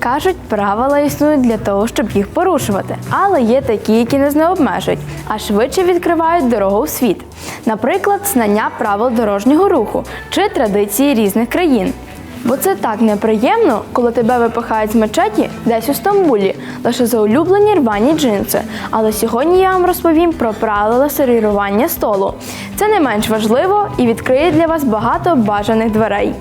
Кажуть, правила існують для того, щоб їх порушувати, але є такі, які нас не обмежують, а швидше відкривають дорогу в світ. Наприклад, знання правил дорожнього руху чи традиції різних країн. Бо це так неприємно, коли тебе випихають з мечеті десь у Стамбулі, лише за улюблені рвані джинси. Але сьогодні я вам розповім про правила сервірування столу. Це не менш важливо і відкриє для вас багато бажаних дверей.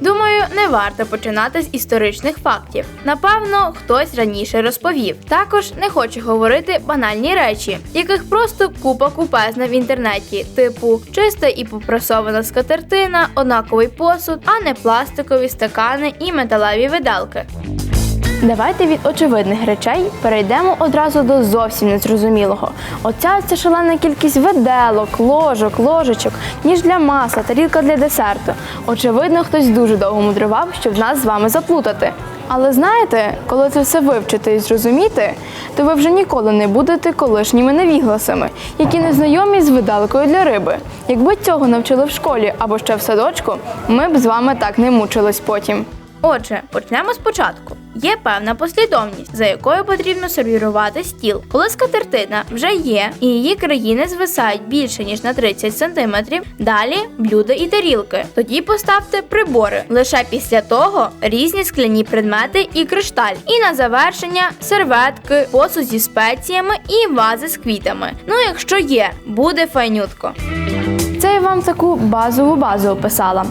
Думаю, не варто починати з історичних фактів. Напевно, хтось раніше розповів. Також не хочу говорити банальні речі, яких просто купа купезна в інтернеті, типу чиста і попрасована скатертина, однаковий посуд, а не пластикові стакани і металеві виделки. Давайте від очевидних речей перейдемо одразу до зовсім незрозумілого. Оця ця шалена кількість виделок, ложок, ложечок, ніж для масла, тарілка для десерту. Очевидно, хтось дуже довго мудрував, щоб нас з вами заплутати. Але знаєте, коли це все вивчити і зрозуміти, то ви вже ніколи не будете колишніми невігласами, які не знайомі з виделкою для риби. Якби цього навчили в школі або ще в садочку, ми б з вами так не мучились потім. Отже, почнемо спочатку. Є певна послідовність, за якою потрібно сервірувати стіл. Коли скатертина вже є і її країни звисають більше ніж на 30 см, далі блюда і тарілки. Тоді поставте прибори. Лише після того різні скляні предмети і кришталь. І на завершення серветки, посуд зі спеціями і вази з квітами. Ну, якщо є, буде файнютко. Це я вам таку базову базу описала.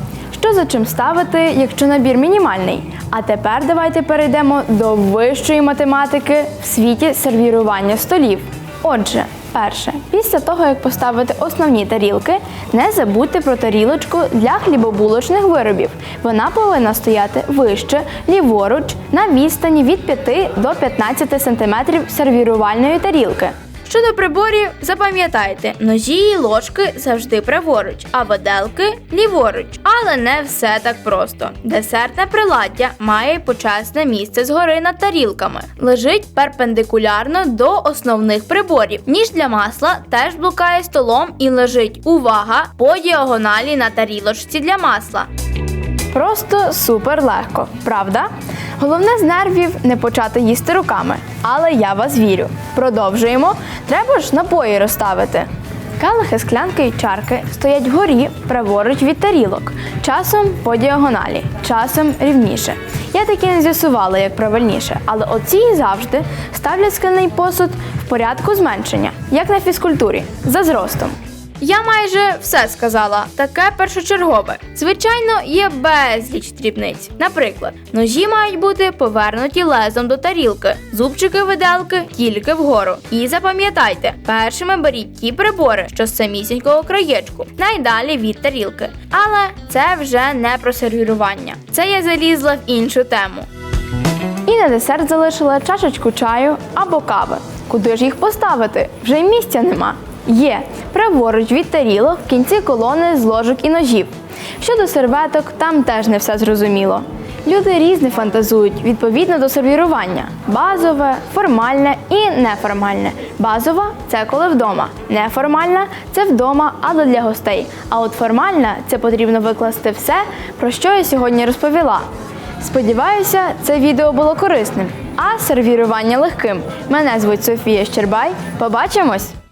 Що за чим ставити, якщо набір мінімальний? А тепер давайте перейдемо до вищої математики в світі сервірування столів. Отже, перше, після того як поставити основні тарілки, не забудьте про тарілочку для хлібобулочних виробів. Вона повинна стояти вище, ліворуч, на відстані від 5 до 15 см сервірувальної тарілки. Щодо приборів, запам'ятайте, ножі і ложки завжди праворуч, а виделки ліворуч. Але не все так просто. Десертне приладдя має почесне місце згори над тарілками. Лежить перпендикулярно до основних приборів. Ніж для масла теж блукає столом і лежить увага по діагоналі на тарілочці для масла. Просто супер легко, правда? Головне з нервів не почати їсти руками. Але я вас вірю. Продовжуємо. Треба ж напої розставити. Келихи, склянки і чарки стоять вгорі праворуч від тарілок, часом по діагоналі, часом рівніше. Я таки не з'ясувала, як правильніше, але оці завжди ставлять скляний посуд в порядку зменшення, як на фізкультурі, за зростом. Я майже все сказала, таке першочергове. Звичайно, є безліч дрібниць. Наприклад, ножі мають бути повернуті лезом до тарілки, зубчики виделки тільки вгору. І запам'ятайте, першими беріть ті прибори, що з самісінького краєчку, найдалі від тарілки. Але це вже не про сервірування. Це я залізла в іншу тему. І на десерт залишила чашечку чаю або кави. Куди ж їх поставити? Вже й місця нема. Є праворуч від тарілок в кінці колони з ложок і ножів. Щодо серветок, там теж не все зрозуміло. Люди різне фантазують відповідно до сервірування: базове, формальне і неформальне. Базова це коли вдома. Неформальна це вдома, але для гостей. А от формальна це потрібно викласти все, про що я сьогодні розповіла. Сподіваюся, це відео було корисним, а сервірування легким. Мене звуть Софія Щербай. Побачимось!